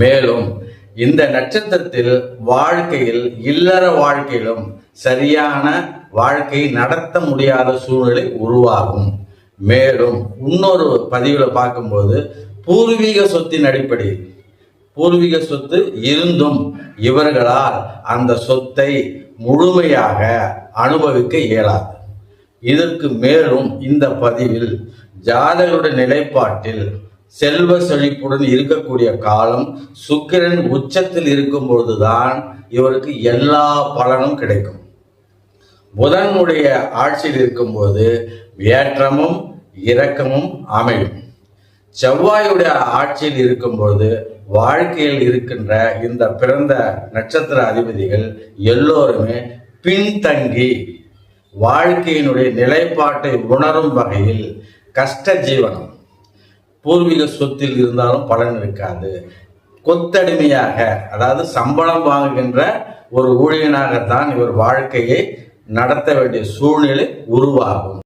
மேலும் இந்த நட்சத்திரத்தில் வாழ்க்கையில் இல்லற வாழ்க்கையிலும் சரியான வாழ்க்கை நடத்த முடியாத சூழ்நிலை உருவாகும். மேலும் இன்னொரு பதிவில் பார்க்கும்போது பூர்வீக சொத்தின் அடிப்படையில் பூர்வீக சொத்து இருந்தும் இவர்களால் அந்த சொத்தை முழுமையாக அனுபவிக்க இயலாது. இதற்கு மேலும் இந்த பதிவில் ஜாதகருடைய நிலைப்பாட்டில் செல்வ செழிப்புடன் இருக்கக்கூடிய காலம் சுக்கிரன் உச்சத்தில் இருக்கும் பொழுதுதான் இவருக்கு எல்லா பலனும் கிடைக்கும். புதனுடைய ஆட்சியில் இருக்கும்போது ஏற்றமும் இரக்கமும் அமையும். செவ்வாயுடைய ஆட்சியில் இருக்கும்போது வாழ்க்கையில் இருக்கின்ற இந்த பிறந்த நட்சத்திர அதிபதிகள் எல்லோருமே பின்தங்கி வாழ்க்கையினுடைய நிலைப்பாட்டை உணரும் வகையில் கஷ்ட ஜீவனம் பூர்வீக சொத்தில் இருந்தாலும் பலன் இருக்காது. கொத்தடிமையாக அதாவது சம்பளம் வாங்குகின்ற ஒரு ஊழியனாகத்தான் இவர் வாழ்க்கையை நடத்த வேண்டிய சூழ்நிலை உருவாகும்.